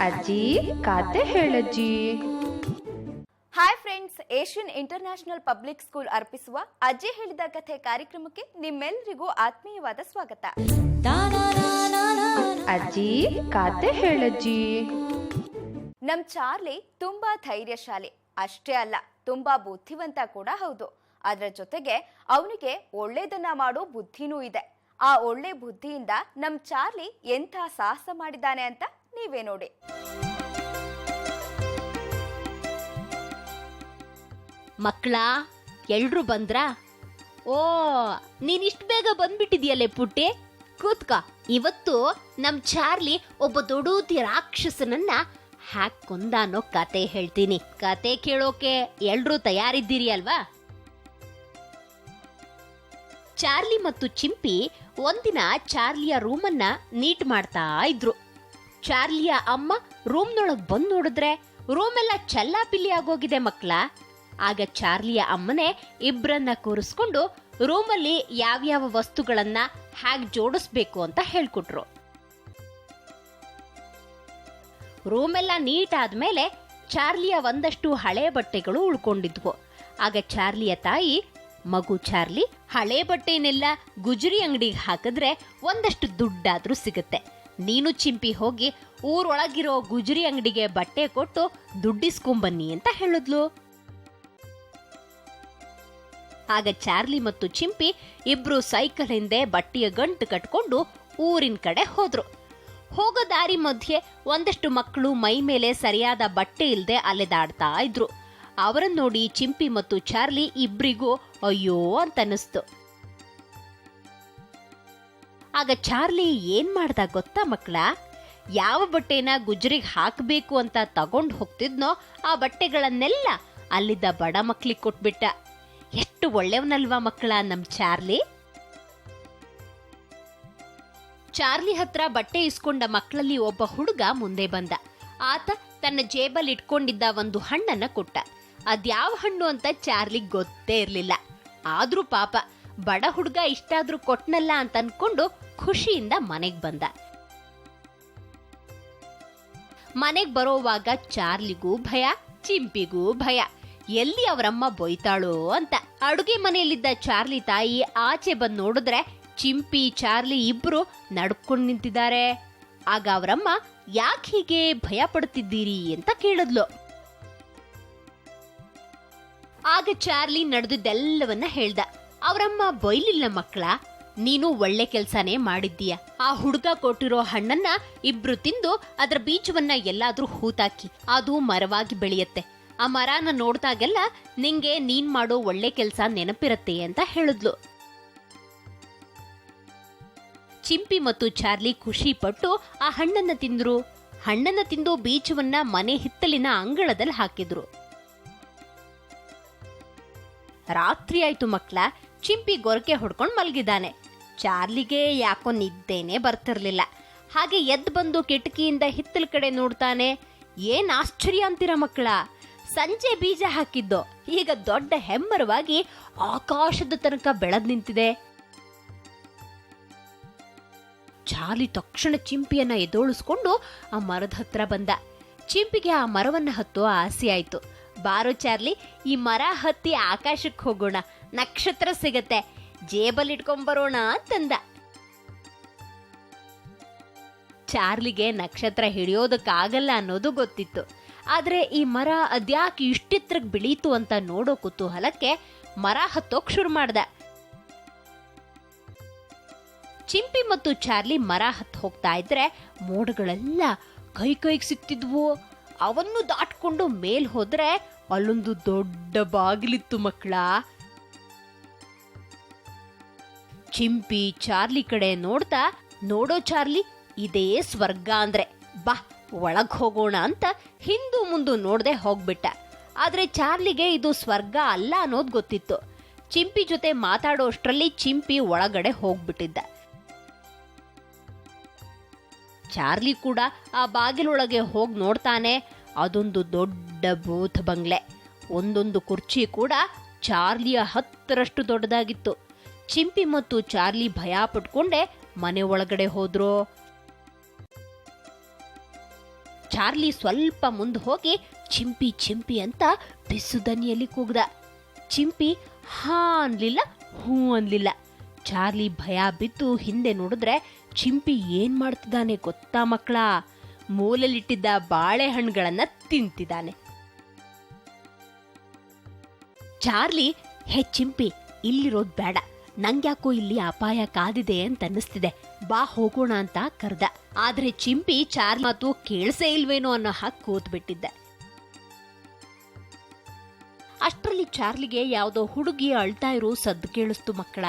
ಅಜ್ಜಿ ಕಾತೆ ಹೇಳಜ್ಜಿ. Hi friends Asian international public school ಅರ್ಪಿಸುವ ಅಜ್ಜಿ ಹೇಳಿದ ಕಥೆ ಕಾರ್ಯಕ್ರಮಕ್ಕೆ ನಿಮ್ಮೆಲ್ಲರಿಗೂ ಆತ್ಮೀಯವಾದ ಸ್ವಾಗತ. ಅಜ್ಜಿ ಕಾತೆ ಹೇಳಜ್ಜಿ. ನಮ್ ಚಾರ್ಲಿ ತುಂಬಾ ಧೈರ್ಯಶಾಲಿ. ಅಷ್ಟೇ ಅಲ್ಲ, ತುಂಬಾ ಬುದ್ಧಿವಂತ ಕೂಡ ಹೌದು. ಅದರ ಜೊತೆಗೆ ಅವನಿಗೆ ಒಳ್ಳೇದನ್ನ ಮಾಡೋ ಬುದ್ಧಿನೂ ಇದೆ. ಆ ಒಳ್ಳೆ ಬುದ್ಧಿಯಿಂದ ನಮ್ ಚಾರ್ಲಿ ಎಂಥ ಸಾಹಸ ಮಾಡಿದ್ದಾನೆ ಅಂತ ನೀವೇ ನೋಡಿ. ಮಕ್ಕಳ, ಎಲ್ರು ಬಂದ್ರಾ? ಓ, ನೀನ್ ಇಷ್ಟ ಬೇಗ ಬಂದ್ಬಿಟ್ಟಿದ್ಯಲ್ಲೇ ಪುಟ್ಟಿ? ಕೂತ್ಕ, ಇವತ್ತು ನಮ್ ಚಾರ್ಲಿ ಒಬ್ಬ ದೊಡೂತಿ ರಾಕ್ಷಸನನ್ನ ಹ್ಯಾಕ್ ಕೊಂದ ಅನ್ನೋ ಕತೆ ಹೇಳ್ತೀನಿ. ಕತೆ ಕೇಳೋಕೆ ಎಲ್ರೂ ತಯಾರಿದ್ದೀರಿ ಅಲ್ವಾ? ಚಾರ್ಲಿ ಮತ್ತು ಚಿಂಪಿ ಒಂದಿನ ಚಾರ್ಲಿಯ ರೂಮನ್ನ ನೀಟ್ ಮಾಡ್ತಾ ಇದ್ರು. ಚಾರ್ಲಿಯ ಅಮ್ಮ ರೂಮ್ನೊಳಗ್ ಬಂದು ನೋಡಿದ್ರೆ ರೂಮ್ ಎಲ್ಲ ಚಲ್ಲಾಪಿಲ್ಲಿ ಆಗೋಗಿದೆ ಮಕ್ಳ. ಆಗ ಚಾರ್ಲಿಯ ಅಮ್ಮನೇ ಇಬ್ರನ್ನ ಕೂರಿಸ್ಕೊಂಡು ರೂಮಲ್ಲಿ ಯಾವ್ಯಾವ ವಸ್ತುಗಳನ್ನ ಹ್ಯಾಗ್ ಜೋಡಿಸ್ಬೇಕು ಅಂತ ಹೇಳ್ಕೊಟ್ರು. ರೂಮೆಲ್ಲ ನೀಟ್ ಆದ್ಮೇಲೆ ಚಾರ್ಲಿಯ ಒಂದಷ್ಟು ಹಳೆ ಬಟ್ಟೆಗಳು ಉಳ್ಕೊಂಡಿದ್ವು. ಆಗ ಚಾರ್ಲಿಯ ತಾಯಿ, ಮಗು ಚಾರ್ಲಿ, ಹಳೆ ಬಟ್ಟೆನೆಲ್ಲ ಗುಜರಿ ಅಂಗಡಿಗೆ ಹಾಕಿದ್ರೆ ಒಂದಷ್ಟು ದುಡ್ಡಾದ್ರೂ ಸಿಗುತ್ತೆ. ನೀನು ಚಿಂಪಿ ಹೋಗಿ ಊರೊಳಗಿರೋ ಗುಜರಿ ಅಂಗಡಿಗೆ ಬಟ್ಟೆ ಕೊಟ್ಟು ದುಡ್ಡಿಸ್ಕೊಂಬನ್ನಿ ಅಂತ ಹೇಳಿದ್ಲು. ಆಗ ಚಾರ್ಲಿ ಮತ್ತು ಚಿಂಪಿ ಇಬ್ರು ಸೈಕಲ್ ಹಿಂದೆ ಬಟ್ಟೆಯ ಗಂಟು ಕಟ್ಕೊಂಡು ಊರಿನ ಕಡೆ ಹೋದ್ರು. ಹೋಗೋ ದಾರಿ ಮಧ್ಯೆ ಒಂದಷ್ಟು ಮಕ್ಕಳು ಮೈ ಮೇಲೆ ಸರಿಯಾದ ಬಟ್ಟೆ ಇಲ್ಲದೆ ಅಲೆದಾಡ್ತಾ ಇದ್ರು. ಅವರನ್ನು ನೋಡಿ ಚಿಂಪಿ ಮತ್ತು ಚಾರ್ಲಿ ಇಬ್ರಿಗೂ ಅಯ್ಯೋ ಅಂತ ಅನ್ನಿಸ್ತು ಆಗ ಚಾರ್ಲಿ ಏನ್ ಮಾಡ್ದ ಗೊತ್ತಾ ಮಕ್ಕಳ? ಯಾವ ಬಟ್ಟೆನ ಗುಜರಿಗೆ ಹಾಕಬೇಕು ಅಂತ ತಗೊಂಡು ಹೋಗ್ತಿದ್ನೋ ಆ ಬಟ್ಟೆಗಳನ್ನೆಲ್ಲ ಅಲ್ಲಿದ್ದ ಬಡ ಮಕ್ಳಿಗೆ ಕೊಟ್ಬಿಟ್ಟ. ಎಷ್ಟು ಒಳ್ಳೆಯವನಲ್ವಾ ಮಕ್ಕಳ ನಮ್ಮ ಚಾರ್ಲಿ? ಚಾರ್ಲಿ ಹತ್ರ ಬಟ್ಟೆ ಇಸ್ಕೊಂಡ ಮಕ್ಕಳಲ್ಲಿ ಒಬ್ಬ ಹುಡುಗ ಮುಂದೆ ಬಂದ. ಆತ ತನ್ನ ಜೇಬಲ್ಲಿ ಇಟ್ಕೊಂಡಿದ್ದ ಒಂದು ಹಣ್ಣನ್ನ ಕೊಟ್ಟ. ಅದ್ಯಾವ ಹಣ್ಣು ಅಂತ ಚಾರ್ಲಿಗ್ ಗೊತ್ತೇ ಇರಲಿಲ್ಲ. ಆದ್ರೂ ಪಾಪ, ಬಡ ಹುಡುಗ ಇಷ್ಟಾದ್ರೂ ಕೊಟ್ನಲ್ಲ ಅಂತ ಅನ್ಕೊಂಡು ಖುಷಿಯಿಂದ ಮನೆಗ್ ಬಂದ. ಮನೆಗ್ ಬರೋವಾಗ ಚಾರ್ಲಿಗೂ ಭಯ, ಚಿಂಪಿಗೂ ಭಯ. ಎಲ್ಲಿ ಅವರಮ್ಮ ಬೊಯ್ತಾಳೋ ಅಂತ. ಅಡುಗೆ ಮನೆಯಲ್ಲಿದ್ದ ಚಾರ್ಲಿ ತಾಯಿ ಆಚೆ ಬಂದು ನೋಡಿದ್ರೆ ಚಿಂಪಿ, ಚಾರ್ಲಿ ಇಬ್ರು ನಡ್ಕೊಂಡು ನಿಂತಿದ್ದಾರೆ. ಆಗ ಅವರಮ್ಮ, ಯಾಕೆ ಹೀಗೆ ಭಯ ಪಡ್ತಿದ್ದೀರಿ ಅಂತ ಕೇಳಿದ್ಲು. ಆಗ ಚಾರ್ಲಿ ನಡೆದಿದ್ದೆಲ್ಲವನ್ನ ಹೇಳ್ದ. ಅವರಮ್ಮ, ಬೈಲಿಲ್ಲ ಮಕ್ಕಳ, ನೀನು ಒಳ್ಳೆ ಕೆಲ್ಸನೇ ಮಾಡಿದ್ದೀಯ. ಆ ಹುಡುಗ ಕೊಟ್ಟಿರೋ ಹಣ್ಣನ್ನ ಇಬ್ರು ತಿಂದು ಅದರ ಬೀಜವನ್ನ ಎಲ್ಲಾದ್ರೂ ಹೂತಾಕಿ, ಅದು ಮರವಾಗಿ ಬೆಳೆಯತ್ತೆ. ಆ ಮರನ ನೋಡ್ದಾಗೆಲ್ಲ ನಿಂಗೆ ನೀನ್ ಮಾಡೋ ಒಳ್ಳೆ ಕೆಲ್ಸ ನೆನಪಿರತ್ತೆ ಅಂತ ಹೇಳಿದ್ಲು. ಚಿಂಪಿ ಮತ್ತು ಚಾರ್ಲಿ ಖುಷಿ ಪಟ್ಟು ಆ ಹಣ್ಣನ್ನ ತಿಂದ್ರು. ಹಣ್ಣನ್ನು ತಿಂದು ಬೀಜವನ್ನ ಮನೆ ಹಿತ್ತಲಿನ ಅಂಗಳದಲ್ಲಿ ಹಾಕಿದ್ರು. ರಾತ್ರಿ ಆಯ್ತು ಮಕ್ಳ, ಚಿಂಪಿ ಗೊರಕೆ ಹೊಡ್ಕೊಂಡು ಮಲಗಿದ್ದಾನೆ. ಚಾರ್ಲಿಗೆ ಯಾಕೋ ನಿದ್ದೇನೆ ಬರ್ತಿರ್ಲಿಲ್ಲ. ಹಾಗೆ ಎದ್ದು ಬಂದು ಕಿಟಕಿಯಿಂದ ಹಿತ್ತಲ ಕಡೆ ನೋಡ್ತಾನೆ. ಏನ್ ಆಶ್ಚರ್ಯ ಅಂತೀರ ಮಕ್ಕಳ? ಸಂಜೆ ಬೀಜ ಹಾಕಿದ್ದು. ಈಗ ದೊಡ್ಡ ಹೆಮ್ಮರವಾಗಿ ಆಕಾಶದ ತನಕ ಬೆಳೆದ್ ನಿಂತಿದೆ. ಚಾರ್ಲಿ ತಕ್ಷಣ ಚಿಂಪಿಯನ್ನ ಎದೋಳಿಸ್ಕೊಂಡು ಆ ಮರದ ಹತ್ರ ಬಂದ. ಚಿಂಪಿಗೆ ಆ ಮರವನ್ನ ಹತ್ತೋ ಆಸೆ ಆಯ್ತು. ಬಾರೋ ಚಾರ್ಲಿ, ಈ ಮರ ಹತ್ತಿ ಆಕಾಶಕ್ಕೆ ಹೋಗೋಣ. ನಕ್ಷತ್ರ ಸಿಗತ್ತೆ. ಜೇಬಲ್ ಇಟ್ಕೊಂಬರೋಣ ಅಂತಂದ. ಚಾರ್ಲಿಗೆ ನಕ್ಷತ್ರ ಹಿಡಿಯೋದಕ್ಕಾಗಲ್ಲ ಅನ್ನೋದು ಗೊತ್ತಿತ್ತು. ಆದ್ರೆ ಈ ಮರ ಅದ್ಯಾಕೆ ಇಷ್ಟಿತ್ರಕ್ಕೆ ಬೆಳೀತು ಅಂತ ನೋಡೋ ಕುತೂಹಲಕ್ಕೆ ಮರ ಹತ್ತೋಕ್ ಶುರು ಮಾಡ್ದ. ಚಿಂಪಿ ಮತ್ತು ಚಾರ್ಲಿ ಮರ ಹತ್ತು ಹೋಗ್ತಾ ಇದ್ರೆ ಮೋಡಗಳೆಲ್ಲ ಕೈ ಕೈಗೆ ಸಿಕ್ತಿದ್ವು. ಅವನ್ನು ದಾಟ್ಕೊಂಡು ಮೇಲ್ ಹೋದ್ರೆ ಅಲ್ಲೊಂದು ದೊಡ್ಡ ಬಾಗಿಲಿತ್ತು ಮಕ್ಕಳ. ಚಿಂಪಿ ಚಾರ್ಲಿ ಕಡೆ ನೋಡ್ತಾ, ನೋಡೋ ಚಾರ್ಲಿ, ಇದೇ ಸ್ವರ್ಗ ಅಂದ್ರೆ, ಬಾ, ಒಳಗ್ ಹೋಗೋಣ ಅಂತ ಹಿಂದೂ ಮುಂದು ನೋಡದೆ ಹೋಗ್ಬಿಟ್ಟ. ಆದ್ರೆ ಚಾರ್ಲಿಗೆ ಇದು ಸ್ವರ್ಗ ಅಲ್ಲ ಅನ್ನೋದು ಗೊತ್ತಿತ್ತು. ಚಿಂಪಿ ಜೊತೆ ಮಾತಾಡೋಷ್ಟರಲ್ಲಿ ಚಿಂಪಿ ಒಳಗಡೆ ಹೋಗ್ಬಿಟ್ಟಿದ್ದ. ಚಾರ್ಲಿ ಕೂಡ ಆ ಬಾಗಿಲೊಳಗೆ ಹೋಗಿ ನೋಡ್ತಾನೆ. ಅದೊಂದು ದೊಡ್ಡ ಬೂತ್ ಬಂಗ್ಲೆ. ಒಂದೊಂದು ಕುರ್ಚಿ ಕೂಡ ಚಾರ್ಲಿಯ ಹತ್ತರಷ್ಟು ದೊಡ್ಡದಾಗಿತ್ತು. ಚಿಂಪಿ ಮತ್ತು ಚಾರ್ಲಿ ಭಯ ಪಟ್ಕೊಂಡೆ ಮನೆ ಒಳಗಡೆ ಹೋದ್ರು. ಚಾರ್ಲಿ ಸ್ವಲ್ಪ ಮುಂದೆ ಹೋಗಿ ಚಿಂಪಿ ಚಿಂಪಿ ಅಂತ ಬಿಸು ದನಿಯಲ್ಲಿ ಕೂಗ್ದ. ಚಿಂಪಿ, ಹಾ ಅನ್ಲಿಲ್ಲ, ಹೂ ಅನ್ಲಿಲ್ಲ. ಚಾರ್ಲಿ ಭಯ ಬಿದ್ದು ಹಿಂದೆ ನೋಡಿದ್ರೆ ಚಿಂಪಿ ಏನ್ ಮಾಡ್ತಿದ್ದಾನೆ ಗೊತ್ತಾ ಮಕ್ಕಳ? ಮೂಲಲ್ಲಿಟ್ಟಿದ್ದ ಬಾಳೆಹಣ್ಣುಗಳನ್ನ ತಿಂತಿದ್ದಾನೆ. ಚಾರ್ಲಿ, ಹೇ ಚಿಂಪಿ, ಇಲ್ಲಿರೋದ್ ಬೇಡ. ನಂಗ್ಯಾಕೋ ಇಲ್ಲಿ ಅಪಾಯ ಕಾದಿದೆ ಅಂತ ಅನ್ನಿಸ್ತಿದೆ. ಬಾ ಹೋಗೋಣ ಅಂತ ಕರ್ದ. ಆದ್ರೆ ಚಿಂಪಿ ಚಾರ್ಲಿ ಮಾತು ಕೇಳಿಸೇ ಇಲ್ವೇನೋ ಅನ್ನೋ ಹಾಕಿ ಕೂತ್ಬಿಟ್ಟಿದ್ದೆ. ಅಷ್ಟರಲ್ಲಿ ಚಾರ್ಲಿಗೆ ಯಾವುದೋ ಹುಡುಗಿ ಅಳ್ತಾ ಇರೋ ಸದ್ದು ಕೇಳಿಸ್ತು ಮಕ್ಕಳ.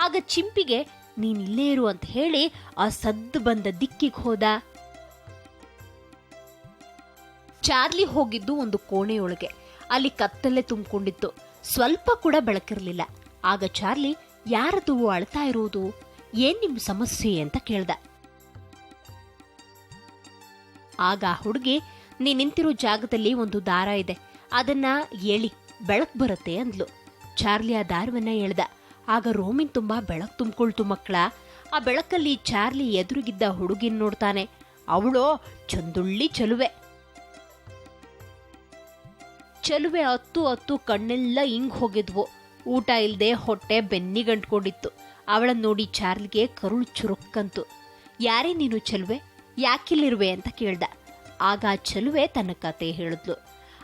ಆಗ ಚಿಂಪಿಗೆ ನೀನ್ ಇಲ್ಲೇ ಇರು ಅಂತ ಹೇಳಿ ಆ ಸದ್ದು ಬಂದ ದಿಕ್ಕಿಗೆ ಹೋದ. ಚಾರ್ಲಿ ಹೋಗಿದ್ದು ಒಂದು ಕೋಣೆಯೊಳಗೆ. ಅಲ್ಲಿ ಕತ್ತಲೆ ತುಂಬಿಕೊಂಡಿತ್ತು. ಸ್ವಲ್ಪ ಕೂಡ ಬೆಳಕಿರ್ಲಿಲ್ಲ. ಆಗ ಚಾರ್ಲಿ, ಯಾರದು ಅಳ್ತಾ ಇರೋದು? ಏನ್ ನಿಮ್ ಸಮಸ್ಯೆ? ಅಂತ ಕೇಳ್ದ. ಆಗ ಹುಡುಗಿ ನೀ ನಿಂತಿರೋ ಜಾಗದಲ್ಲಿ ಒಂದು ದಾರ ಇದೆ. ಅದನ್ನ ಎಳಿ ಬೆಳಕ್ ಬರುತ್ತೆ ಅಂದ್ಲು. ಚಾರ್ಲಿ ಆ ದಾರವನ್ನ ಎಳ್ದ ಆಗ ರೋಮಿನ್ ತುಂಬಾ ಬೆಳಕು ತುಂಬಿಕೊಳ್ತು ಮಕ್ಕಳ. ಆ ಬೆಳಕಲ್ಲಿ ಚಾರ್ಲಿ ಎದುರುಗಿದ್ದ ಹುಡುಗಿನ್ ನೋಡ್ತಾನೆ. ಅವಳು ಚಂದುಳ್ಳಿ ಚಲುವೆ. ಚಲುವೆ ಹತ್ತು ಹತ್ತು ಕಣ್ಣೆಲ್ಲ ಹಿಂಗ್ ಹೋಗಿದ್ವು. ಊಟ ಇಲ್ಲದೆ ಹೊಟ್ಟೆ ಬೆನ್ನಿಗಂಟ್ಕೊಂಡಿತ್ತು ಅವಳನ್ನ ನೋಡಿ ಚಾರ್ಲಿಗೆ ಕರುಳು ಚುರುಕ್ಕಂತು. ಯಾರೇ ನೀನು ಚಲುವೆ? ಯಾಕಿಲ್ಲಿರುವೆ ಅಂತ ಕೇಳ್ದ. ಆಗ ಚಲುವೆ ತನ್ನ ಕತೆ ಹೇಳಿದ್ಲು.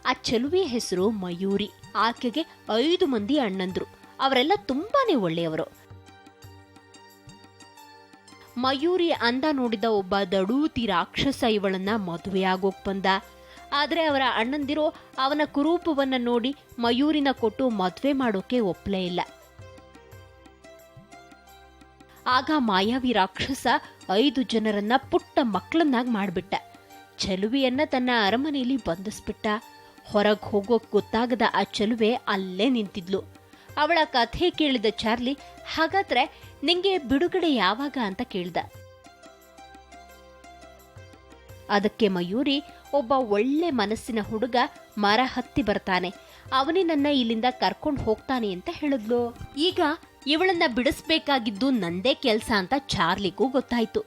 ಆ ಚಲುವೆ ಹೆಸರು ಮಯೂರಿ. ಆಕೆಗೆ ಐದು ಮಂದಿ ಅಣ್ಣಂದ್ರು. ಅವರೆಲ್ಲ ತುಂಬಾನೇ ಒಳ್ಳೆಯವರು. ಮಯೂರಿ ಅಂದ ನೋಡಿದ ಒಬ್ಬ ದಡೂತಿ ರಾಕ್ಷಸ ಇವಳನ್ನ ಮದುವೆಯಾಗೋಕ್ ಬಂದ. ಆದ್ರೆ ಅವರ ಅಣ್ಣಂದಿರು ಅವನ ಕುರೂಪವನ್ನ ನೋಡಿ ಮಯೂರಿನ ಕೊಟ್ಟು ಮದುವೆ ಮಾಡೋಕೆ ಒಪ್ಲೇ ಇಲ್ಲ. ಆಗ ಮಾಯಾವಿ ರಾಕ್ಷಸ ಐದು ಜನರನ್ನ ಪುಟ್ಟ ಮಕ್ಕಳನ್ನಾಗಿ ಮಾಡಿಬಿಟ್ಟ. ಚೆಲುವೆಯನ್ನ ತನ್ನ ಅರಮನೆಯಲ್ಲಿ ಬಂಧಿಸ್ಬಿಟ್ಟ. ಹೊರಗೆ ಹೋಗೋಕ್ ಗೊತ್ತಾಗದ ಆ ಚಲುವೆ ಅಲ್ಲೇ ನಿಂತಿದ್ಲು. ಅವಳ ಕಥೆ ಕೇಳಿದ ಚಾರ್ಲಿ, ಹಾಗಾದ್ರೆ ನಿಂಗೆ ಬಿಡುಗಡೆ ಯಾವಾಗ ಅಂತ ಕೇಳ್ದ. ಅದಕ್ಕೆ ಮಯೂರಿ ಒಬ್ಬ ಒಳ್ಳೆ ಮನಸ್ಸಿನ ಹುಡುಗ ಮರ ಹತ್ತಿ ಬರ್ತಾನೆ. ಅವನೇ ನನ್ನ ಇಲ್ಲಿಂದ ಕರ್ಕೊಂಡು ಹೋಗ್ತಾನೆ ಅಂತ ಹೇಳಿದ್ಲು. ಈಗ ಇವಳನ್ನ ಬಿಡಿಸ್ಬೇಕಾಗಿದ್ದು ನಂದೇ ಕೆಲ್ಸ ಅಂತ ಚಾರ್ಲಿಗೂ ಗೊತ್ತಾಯ್ತು.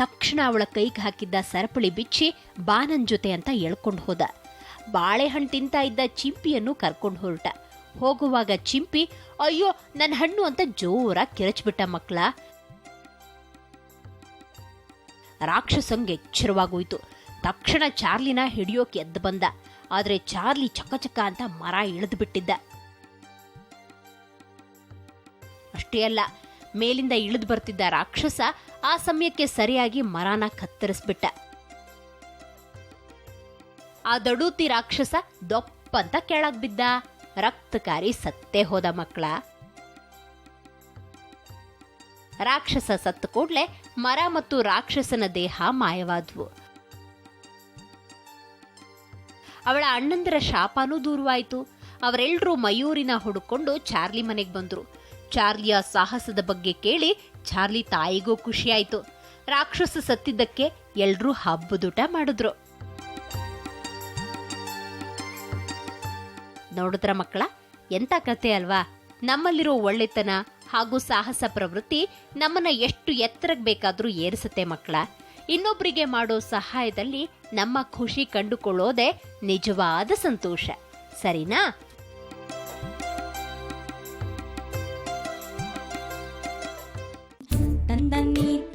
ತಕ್ಷಣ ಅವಳ ಕೈಗೆ ಹಾಕಿದ್ದ ಸರಪಳಿ ಬಿಚ್ಚಿ ಬಾನನ್ ಜೊತೆ ಅಂತ ಎಳ್ಕೊಂಡು ಹೋದ. ಬಾಳೆಹಣ್ಣು ತಿಂತಾ ಇದ್ದ ಚಿಂಪಿಯನ್ನು ಕರ್ಕೊಂಡು ಹೊರಟ. ಹೋಗುವಾಗ ಚಿಂಪಿ, ಅಯ್ಯೋ ನನ್ನ ಹಣ್ಣು ಅಂತ ಜೋರಾಗಿ ಕಿರಚ್ಬಿಟ್ಟ ಮಕ್ಕಳ ರಾಕ್ಷಸಂಗೆ ಎಚ್ಚರವಾಗೋಯ್ತು. ತಕ್ಷಣ ಚಾರ್ಲಿನ ಹಿಡಿಯೋಕೆ ಎದ್ದು ಬಂದ. ಆದರೆ ಚಾರ್ಲಿ ಚಕಚಕ ಅಂತ ಮರ ಇಳಿದು ಬಿಟ್ಟಿದ್ದ ಅಷ್ಟೇ ಅಲ್ಲ, ಮೇಲಿಂದ ಇಳಿದು ಬರ್ತಿದ್ದ ರಾಕ್ಷಸ ಆ ಸಮಯಕ್ಕೆ ಸರಿಯಾಗಿ ಮರನ ಕತ್ತರಿಸ್ಬಿಟ್ಟ. ಆ ದಡೂತಿ ರಾಕ್ಷಸ ದೊಪ್ಪಂತ ಕೆಳಗ್ ಬಿದ್ದ ರಕ್ತಕಾರಿ ಸತ್ತೇ ಹೋದ ಮಕ್ಕಳ. ರಾಕ್ಷಸ ಸತ್ತ ಕೂಡ್ಲೆ ಮರ ಮತ್ತು ರಾಕ್ಷಸನ ದೇಹ ಮಾಯವಾದ್ವು. ಅವಳ ಅಣ್ಣಂದರ ಶಾಪನೂ ದೂರವಾಯಿತು. ಅವರೆಲ್ಲರೂ ಮಯೂರಿನ ಹುಡುಕೊಂಡು ಚಾರ್ಲಿ ಮನೆಗೆ ಬಂದ್ರು. ಚಾರ್ಲಿಯ ಸಾಹಸದ ಬಗ್ಗೆ ಕೇಳಿ ಚಾರ್ಲಿ ತಾಯಿಗೂ ಖುಷಿಯಾಯ್ತು. ರಾಕ್ಷಸ ಸತ್ತಿದ್ದಕ್ಕೆ ಎಲ್ರೂ ಹಬ್ಬದೂಟ ಮಾಡಿದ್ರು. ನೋಡಿದ್ರ ಮಕ್ಕಳ? ಎಂತ ಕತೆ ಅಲ್ವಾ? ನಮ್ಮಲ್ಲಿರೋ ಒಳ್ಳೆತನ ಹಾಗೂ ಸಾಹಸ ಪ್ರವೃತ್ತಿ ನಮ್ಮನ್ನ ಎಷ್ಟು ಎತ್ತರಕ್ಕೆ ಬೇಕಾದ್ರೂ ಏರಿಸುತ್ತೆ ಮಕ್ಕಳ. ಇನ್ನೊಬ್ಬರಿಗೆ ಮಾಡೋ ಸಹಾಯದಲ್ಲಿ ನಮ್ಮ ಖುಷಿ ಕಂಡುಕೊಳ್ಳೋದೇ ನಿಜವಾದ ಸಂತೋಷ. ಸರಿನಾ? ತಂದನ್ನಿ